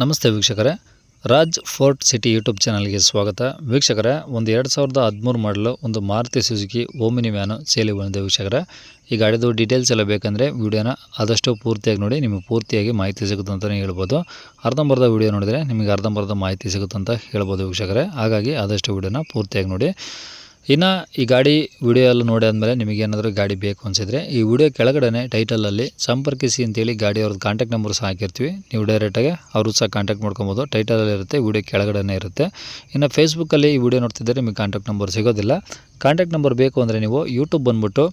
ನಮಸ್ತೆ ವೀಕ್ಷಕರೇ. Raj fort city YouTube ಚಾನಲ್ಗೆ ಸ್ವಾಗತ. ವೀಕ್ಷಕರೇ, ಒಂದು ಎರಡು ಸಾವಿರದ ಹದಿಮೂರು ಮಾಡಲು ಒಂದು ಮಾರುತಿ ಸುಜುಕಿ ಓಮಿನಿ ವ್ಯಾನು ಸೇಲಿ ಬಂದಿದೆ ವೀಕ್ಷಕರೇ. ಈ ಗಾಡಿದು ಡೀಟೇಲ್ಸ್ ಎಲ್ಲ ಬೇಕಂದರೆ ವೀಡಿಯೋನ ಆದಷ್ಟು ಪೂರ್ತಿಯಾಗಿ ನೋಡಿ, ನಿಮಗೆ ಪೂರ್ತಿಯಾಗಿ ಮಾಹಿತಿ ಸಿಗುತ್ತೆ ಅಂತಲೇ ಹೇಳ್ಬೋದು. ಅರ್ಧಂಬರ್ಧ ವೀಡಿಯೋ ನೋಡಿದರೆ ನಿಮಗೆ ಅರ್ಧಂಬರ್ಧ ಮಾಹಿತಿ ಸಿಗುತ್ತೆ ಅಂತ ಹೇಳ್ಬೋದು ವೀಕ್ಷಕರೇ. ಹಾಗಾಗಿ ಆದಷ್ಟು ವೀಡಿಯೋನ ಪೂರ್ತಿಯಾಗಿ ನೋಡಿ. ಇನ್ನು ಈ ಗಾಡಿ ವಿಡಿಯೋ ಎಲ್ಲ ನೋಡಿ ಆದಮೇಲೆ ನಿಮಗೆ ಏನಾದರೂ ಗಾಡಿ ಬೇಕು ಅನಿಸಿದರೆ ಈ ವಿಡಿಯೋ ಕೆಳಗಡೆ ಟೈಟಲಲ್ಲಿ ಸಂಪರ್ಕಿಸಿ ಅಂತೇಳಿ ಗಾಡಿ ಅವ್ರದ್ದು ಕಾಂಟ್ಯಾಕ್ಟ್ ನಂಬರ್ ಸಹ ಹಾಕಿರ್ತೀವಿ. ನೀವು ಡೈರೆಕ್ಟಾಗಿ ಅವರು ಸಹ ಕಾಂಟ್ಯಾಕ್ಟ್ ಮಾಡ್ಕೊಬೋದು. ಟೈಟಲಲ್ಲಿ ಇರುತ್ತೆ ವಿಡಿಯೋ ಕೆಳಗಡೆ ಇರುತ್ತೆ. ಇನ್ನು ಫೇಸ್ಬುಕ್ಕಲ್ಲಿ ಈ ವಿಡಿಯೋ ನೋಡ್ತಿದ್ದರೆ ನಿಮಗೆ ಕಾಂಟ್ಯಾಕ್ಟ್ ನಂಬರ್ ಸಿಗೋದಿಲ್ಲ. ಕಾಂಟ್ಯಾಕ್ಟ್ ನಂಬರ್ ಬೇಕು ಅಂದರೆ ನೀವು ಯೂಟ್ಯೂಬ್ ಬಂದುಬಿಟ್ಟು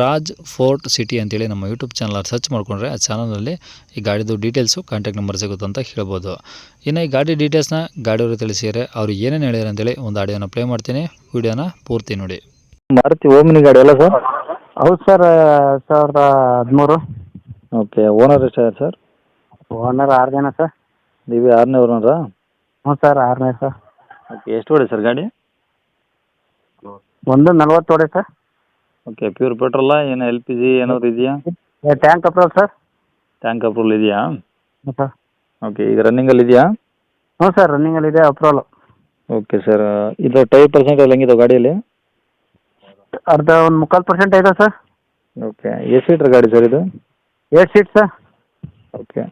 ರಾಜ್ ಫೋರ್ಟ್ ಸಿಟಿ ಅಂತೇಳಿ ನಮ್ಮ ಯೂಟ್ಯೂಬ್ ಚಾನಲ್ ಸರ್ಚ್ ಮಾಡಿಕೊಂಡ್ರೆ ಆ ಚಾನಲಲ್ಲಿ ಈ ಗಾಡಿದು ಡೀಟೇಲ್ಸು ಕಾಂಟ್ಯಾಕ್ಟ್ ನಂಬರ್ ಸಿಗುತ್ತೆ ಅಂತ ಹೇಳ್ಬೋದು. ಇನ್ನು ಈ ಗಾಡಿ ಡೀಟೇಲ್ಸ್ನ ಗಾಡಿಯವರು ತಿಳಿಸಿದರೆ ಅವರು ಏನೇನು ಹೇಳ್ಯಾರ ಅಂತೇಳಿ ಒಂದು ಆಡಿಯೋನ ಪ್ಲೇ ಮಾಡ್ತೀನಿ. ವಿಡಿಯೋನ ಪೂರ್ತಿ ನೋಡಿ. ಮಾರುತಿ ಓಮಿನಿ ಗಾಡಿ ಅಲ್ಲ ಸರ್? ಹೌದು ಸರ್ ಸಾವಿರದ ಹದಿಮೂರು. ಓಕೆ ಓನರ್ ಎಷ್ಟಾಗಿದೆ ಸರ್? ಓನರ್ ಆರು ಜನ ಸರ್. ನೀವು ಆರನೇ ಓನರಾ ಹ್ಞೂ ಸರ್ ಆರನೇ ಸರ್. ಓಕೆ ಎಷ್ಟು ಹೊಡೆ ಸರ್ ಗಾಡಿ? ಒಂದು ನಲ್ವತ್ತು ಹೊಡೆ ಸರ್. ಓಕೆ ಪ್ಯೂರ್ ಪೆಟ್ರೋಲಾ ಏನು ಎಲ್ ಪಿ ಜಿ ಏನಾದ್ರು ಇದೆಯಾ? Tank approval sir tank approval ಇದೆಯಾ? ಸರ್ ಓಕೆ ಈಗ ರನ್ನಿಂಗಲ್ಲಿ ಇದೆಯಾ? ಹ್ಞೂ ಸರ್ ರನ್ನಿಂಗಲ್ಲಿ ಇದೆ ಅಪ್ರೋಲ್ ಓಕೆ ಸರ್ ಇದು ಟೈ ಪರ್ಸೆಂಟ್ ಅಲ್ಲಿ ಹೆಂಗಿದೆ ಗಾಡಿಯಲ್ಲಿ? ಅರ್ಧ ಒಂದು ಮುಕ್ಕಾಲು ಪರ್ಸೆಂಟ್ ಇದೆ ಸರ್ ಓಕೆ ಎಷ್ಟು ಸೀಟ್ರ್ ಗಾಡಿ ಸರ್ ಇದು? ಏಟ್ ಸೀಟ್ ಸರ್ ಓಕೆ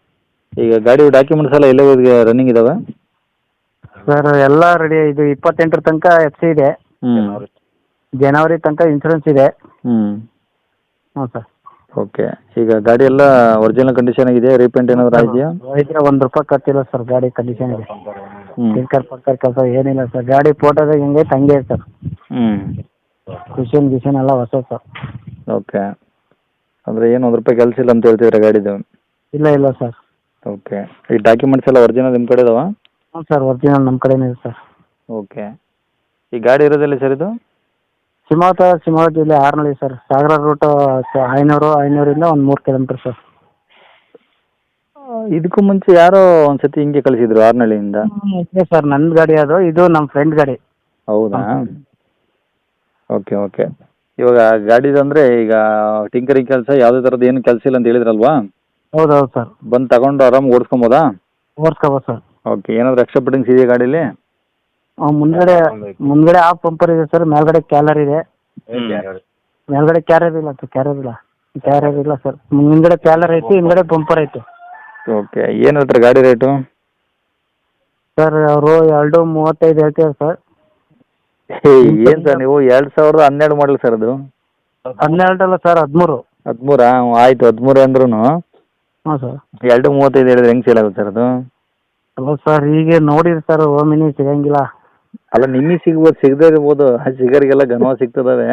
ಈಗ ಗಾಡಿ ಡಾಕ್ಯುಮೆಂಟ್ಸ್ ಎಲ್ಲ ಎಲ್ಲೇ ರನ್ನಿಂಗ್ ಇದಾವೆ? ಸರ್ ಎಲ್ಲ ರೆಡಿ ಇದು ಇಪ್ಪತ್ತೆಂಟರ ತನಕ ಎಫ್ ಸಿ ಇದೆ. ಹ್ಞೂ ಜನವರಿ ತನಕ ಇನ್ಸೂರೆನ್ಸ್ ಇದೆ. ಹ್ಮ್. ಹ್ಞೂ ಸರ್. ಓಕೆ. ಈಗ ಗಾಡಿ ಎಲ್ಲ ಒರಿಜಿನಲ್ ಕಂಡೀಷನ್ ಆಗಿದೆ ರೀಪೇಂಟ್ ಏನಾದ್ರು ಆಗಿದೆಯಾ? ಇದ್ರೆ ಒಂದ್ ರೂಪಾಯಿ ಖರ್ಚಿಲ್ಲ ಸರ್ ಗಾಡಿ ಕಂಡೀಷನ್ ಇದೆ ಟಿಂಕರ್ ಪಂಕರ್ ಕೆಲಸ ಏನಿಲ್ಲ ಸರ್. ಗಾಡಿ ಫೋಟೋದಾಗ ಹೆಂಗೆ ತಂಗೆ ಸರ್. ಹ್ಞೂ ಕಿಶನ್ ಗಿಷನ್ ಎಲ್ಲ ಹೊಸ ಸರ್. ಓಕೆ. ಅಂದ್ರೆ ಏನು ಒಂದು ರೂಪಾಯಿ ಕೆಲಸ ಇಲ್ಲ ಅಂತ ಹೇಳ್ತಿದ್ರೆ ಗಾಡಿದು? ಇಲ್ಲ ಇಲ್ಲ ಸರ್. ಓಕೆ. ಈ ಡಾಕ್ಯುಮೆಂಟ್ಸ್ ಎಲ್ಲ ಒರಿಜಿನಲ್ ನಿಮ್ಮ ಕಡೆ ಇದಾವಾ ಹ್ಞೂ ಸರ್ ಒರಿಜಿನಲ್ ನಮ್ಮ ಕಡೆನೇ ಇದೆ ಸರ್. ಓಕೆ. ಈ ಗಾಡಿ ಇರೋದೆಲ್ಲಿ ಸರ್ ಇದು? ಶಿವಮೊಗ್ಗ ಶಿವಮೊಗ್ಗ ಜಿಲ್ಲೆ ಆರ್ನಳ್ಳಿ ಸರ್ ಸಾಗರ ರೂಟು ಐನೂರು ಐನೂರಿಂದ ಒಂದು ಮೂರು ಕಿಲೋಮೀಟ್ರ್ ಸರ್ ಇದಕ್ಕೂ ಮುಂಚೆ ಯಾರೋ ಒಂದ್ಸತಿ ಹಿಂಗೆ ಕಳಿಸಿದ್ರು ಆರ್ನಳ್ಳಿಯಿಂದ? ಇದೆ ಸರ್ ನನ್ನ ಗಾಡಿ ಅದು. ಇದು ನಮ್ಮ ಫ್ರೆಂಡ್ ಗಾಡಿ. ಹೌದಾ? Okay okay. ಇವಾಗ ಗಾಡಿದು ಅಂದರೆ ಈಗ ಟಿಂಕರಿಂಗ್ ಕೆಲಸ ಯಾವುದೇ ಥರದ್ದು ಏನು ಕೆಲಸ ಇಲ್ಲ ಅಂತ ಹೇಳಿದ್ರಲ್ವಾ? ಹೌದೌದು ಹೌದು ಸರ್ ಬಂದು ತಗೊಂಡು ಆರಾಮ್ ಓಡಿಸ್ಕೊಬೋದಾ? ಓಡಿಸ್ಕೋಬೋದು ಸರ್ ಓಕೆ ಏನಾದ್ರು ಎಕ್ಸ್ಟ್ರಾ ಫಿಟ್ಟಿಂಗ್ಸ್ ಇದೆಯಾ ಗಾಡೀಲಿ? ಮುಂದ್ಗಡೆ ಮುಂದ್ಗಡೆ ಆಫ್ ಬಂಪರ್ ಇದೆ ಸರ್ ಮೇಲ್ಗಡೆ ಕ್ಯಾಲರ್ ಇದೆ. ಮೇಲ್ಗಡೆ ಕ್ಯಾರರ್ ಇಲ್ಲ ಸರ್ ಕ್ಯಾರಿಯರ್ ಇಲ್ಲ. ಕ್ಯಾರರ್ ಇಲ್ಲ ಸರ್ ಮುಂದ್ಗಡೆ ಕ್ಯಾಲರ್ ಐತಿ ಹಿಂದ್ಗಡೆ ಬಂಪರ್ ಐತಿ. ಓಕೆ ಏನು ಹೇಳ್ತಾರೆ ಗಾಡಿ ರೇಟು ಸರ್ ಅವರು ಎರಡು ಮೂವತ್ತೈದು ಹೇಳ್ತೀವಿ ಸರ್ ಏನು ಸರ್ ನೀವು? ಎರಡು ಸಾವಿರದ ಹನ್ನೆರಡು ಮಾಡಲ್ ಸರ್ ಅದು. ಹನ್ನೆರಡಲ್ಲ ಸರ್ ಹದಿಮೂರು. ಹದಿಮೂರಾ? ಆಯ್ತು ಹದಿಮೂರು ಅಂದ್ರು ಹಾಂ ಸರ್ ಎರಡು ಮೂವತ್ತೈದು ಹೇಳಿದ್ರೆ ಹೆಂಗೆ ಸೇಲ್ ಆಗುತ್ತೆ ಸರ್ ಅದು? ಅಲ್ಲ ಸರ್ ಹೀಗೆ ನೋಡಿರಿ ಸರ್ ಓಮಿನಿ ಸಿಗಂಗಿಲ್ಲ. ಅಲ್ಲ ನಿಮಗೆ ಸಿಗ್ಬೋದು ಸಿಗದೇ ಇರ್ಬೋದು. ಸಿಗರಿಗೆಲ್ಲ ಗನವ ಸಿಗ್ತದವೆ.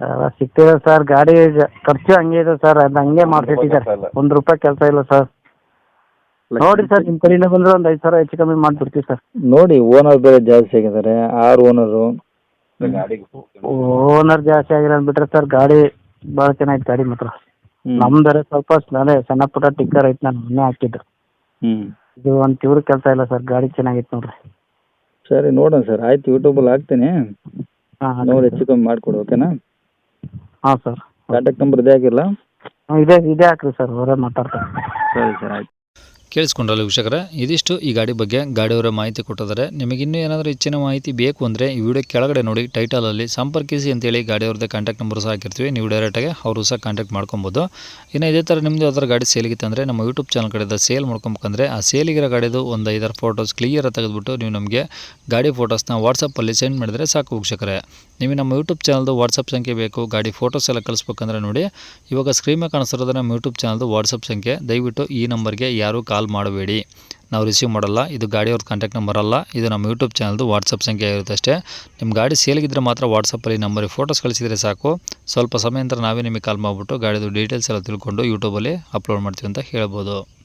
ಸಿಗ್ತದೆ ಸಿಗ್ತಿದೆ ಸರ್ ಗಾಡಿ ಜ- ಖರ್ಚು ಹಂಗೆ ಇದೆ ಸರ್ ಅದು ಹಂಗೆ ಮಾಡ್ಬಿಟ್ಟಿದ್ದಾರೆ ಒಂದು ರೂಪಾಯಿ ಕೆಲಸ ಇಲ್ಲ ಸರ್. ನೋಡಿ ಸರ್ ನಿಮ್ಮ ಕಡೆಯಿಂದ ಬಂದ್ರೆ ಒಂದು ಐದು ಸಾವಿರ ಹೆಚ್ಚು ಕಮ್ಮಿ ಮಾಡಿಬಿಡ್ತೀವಿ ಸರ್. ನೋಡಿ ಓನರ್ ಬೇರೆ ಜಾಸ್ತಿ ಆಗಿದ್ದಾರೆ. ಆರು ಓನರು. ಓನರ್ ಜಾಸ್ತಿ ಆಗಿಲ್ಲ ಅಂದ್ಬಿಟ್ರೆ ಸರ್ ಗಾಡಿ ಭಾಳ ಚೆನ್ನಾಗಿತ್ತು ಗಾಡಿ ಮಾತ್ರ. ನಮ್ದರೆ ಸ್ವಲ್ಪ ಅದೇ ಸಣ್ಣ ಪುಟ್ಟ ಟಿಕ್ಕರ್ ಐತೆ ನಾನು ಮೊನ್ನೆ ಹಾಕಿದ್ದು. ಹ್ಞೂ ಇದು ಒಂದು ತಿವ್ರ ಕೆಲಸ ಇಲ್ಲ ಸರ್ ಗಾಡಿ ಚೆನ್ನಾಗಿತ್ತು ನೋಡ್ರಿ. ಸರಿ ನೋಡೋಣ ಸರ್. ಆಯ್ತು ಯೂಟ್ಯೂಬಲ್ಲಿ ಹಾಕ್ತೀನಿ. ಹಾಂ ನೋಡಿ ಹೆಚ್ಚು ಕಮ್ಮಿ ಮಾಡಿಕೊಡು ಓಕೆನಾ? ಹಾಂ ಸರ್. ಕಾಂಟ್ಯಾಕ್ಟ್ ನಂಬರ್ ಇದೇ ಆಗಿರಲ್ಲ ಇದೇ ಇದೇ ಹಾಕ್ರಿ ಸರ್ ಅವರೇ ಮಾತಾಡ್ತಾರೆ. ಸರಿ ಸರ್ ಆಯ್ತು. ಕೇಳಿಸ್ಕೊಂಡ್ರಲ್ಲ ವೀಕ್ಷಕರೇ? ಇದಿಷ್ಟು ಈ ಗಾಡಿ ಬಗ್ಗೆ ಗಾಡಿಯವರ ಮಾಹಿತಿ ಕೊಟ್ಟಿದ್ದಾರೆ. ನಿಮಗೆ ಇನ್ನೂ ಏನಾದರೂ ಹೆಚ್ಚಿನ ಮಾಹಿತಿ ಬೇಕು ಅಂದರೆ ಈ ವಿಡಿಯೋ ಕೆಳಗಡೆ ನೋಡಿ, ಟೈಟಲಲ್ಲಿ ಸಂಪರ್ಕಿಸಿ ಅಂತೇಳಿ ಗಾಡಿಯವ್ರದ್ದು ಕಾಂಟ್ಯಾಕ್ಟ್ ನಂಬರ್ ಸಹ ಹಾಕಿರ್ತೀವಿ. ನೀವು ಡೈರೆಕ್ಟಾಗಿ ಅವರು ಸಹ ಕಾಂಟ್ಯಾಕ್ಟ್ ಮಾಡ್ಕೊಬೋದು. ಇನ್ನು ಇದೇ ಥರ ನಿಮ್ಮದು ಯಾವ್ದಾರು ಗಾಡಿ ಸೇಲಿಗಿತ್ತು ಅಂದರೆ ನಮ್ಮ ಯೂಟ್ಯೂಬ್ ಚಾನಲ್ ಕಡೆಯಿಂದ ಸೇಲ್ ಮಾಡ್ಕೊಬೇಕಂದ್ರೆ ಆ ಸೇಲಿಗಿರೋ ಗಾಡಿದು ಒಂದು ಐದಾರು ಫೋಟೋಸ್ ಕ್ಲಿಯರ್ ತೆಗೆದುಬಿಟ್ಟು ನೀವು ನಮಗೆ ಗಾಡಿ ಫೋಟೋಸ್ನ ವಾಟ್ಸಪ್ಪಲ್ಲಿ ಸೆಂಡ್ ಮಾಡಿದರೆ ಸಾಕು ವೀಕ್ಷಕರೇ. ನಿಮಗೆ ನಮ್ಮ ಯೂಟ್ಯೂಬ್ ಚಾನಲ್ದು ವಾಟ್ಸಪ್ ಸಂಖ್ಯೆ ಬೇಕು, ಗಾಡಿ ಫೋಟೋಸ್ ಎಲ್ಲ ಕಳಿಸ್ಬೇಕಂದ್ರೆ ನೋಡಿ. ಇವಾಗ ಸ್ಕ್ರೀನ್ ಮೇಲೆ ಕಾಣಿಸ್ತಿರೋದು ನಮ್ಮ ಯೂಟ್ಯೂಬ್ ಚಾನಲ್ದು ವಾಟ್ಸಪ್ ಸಂಖ್ಯೆ. ದಯವಿಟ್ಟು ಈ ನಂಬರ್ಗೆ ಯಾರೂ ಕಾಲ್ ಮಾಡಬೇಡಿ. ನಾವು ರಿಸೀವ್ ಮಾಡಲ್ಲ, ಇದು ಗಾಡಿಯವ್ರದ್ದು ಕಾಂಟ್ಯಾಕ್ಟ್ ನಂಬರ್ ಅಲ್ಲ, ಇದು ನಮ್ಮ ಯೂಟ್ಯೂಬ್ ಚಾನಲ್ದು ವಾಟ್ಸಪ್ ಸಂಖ್ಯೆ ಆಗಿರುತ್ತೆ ಅಷ್ಟೇ. ನಿಮ್ಮ ಗಾಡಿ ಸೇಲಿಗಿದ್ರೆ ಮಾತ್ರ ವಾಟ್ಸಪ್ಪಲ್ಲಿ ನಂಬರಿಗೆ ಫೋಟೋಸ್ ಕಳಿಸಿದರೆ ಸಾಕು. ಸ್ವಲ್ಪ ಸಮಯ ನಂತರ ನಾವೇ ನಿಮಗೆ ಕಾಲ್ ಮಾಡಿಬಿಟ್ಟು ಗಾಡಿದು ಡೀಟೇಲ್ಸ್ ಎಲ್ಲ ತಿಳ್ಕೊಂಡು ಯೂಟ್ಯೂಬಲ್ಲಿ ಅಪ್ಲೋಡ್ ಮಾಡ್ತೀವಿ ಅಂತ ಹೇಳ್ಬೋದು.